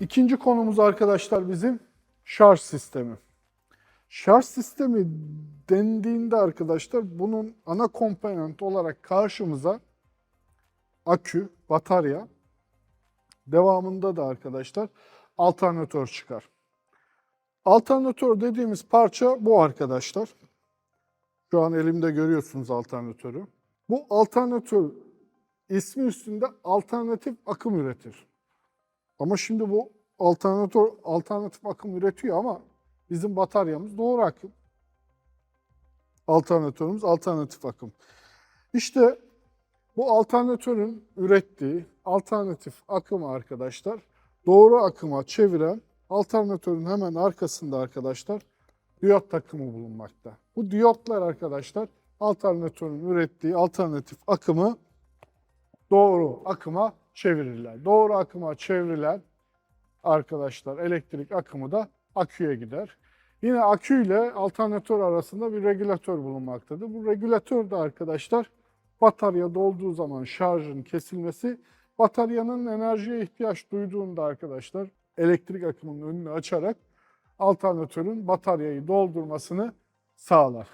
İkinci konumuz arkadaşlar bizim şarj sistemi. Şarj sistemi dendiğinde arkadaşlar bunun ana komponent olarak karşımıza akü, batarya, devamında da arkadaşlar alternatör çıkar. Alternatör dediğimiz parça bu arkadaşlar. Şu an elimde görüyorsunuz alternatörü. Bu alternatör ismi üstünde alternatif akım üretir. Ama şimdi bu alternatör alternatif akım üretiyor ama bizim bataryamız doğru akım. Alternatörümüz alternatif akım. İşte bu alternatörün ürettiği alternatif akımı arkadaşlar doğru akıma çeviren alternatörün hemen arkasında arkadaşlar diyot takımı bulunmakta. Bu diyotlar arkadaşlar alternatörün ürettiği alternatif akımı doğru akıma çevirirler. Doğru akıma çevrilen arkadaşlar elektrik akımı da aküye gider. Yine akü ile alternatör arasında bir regülatör bulunmaktadır. Bu regülatör de arkadaşlar batarya dolduğu zaman şarjın kesilmesi, bataryanın enerjiye ihtiyaç duyduğunda arkadaşlar elektrik akımının önünü açarak alternatörün bataryayı doldurmasını sağlar.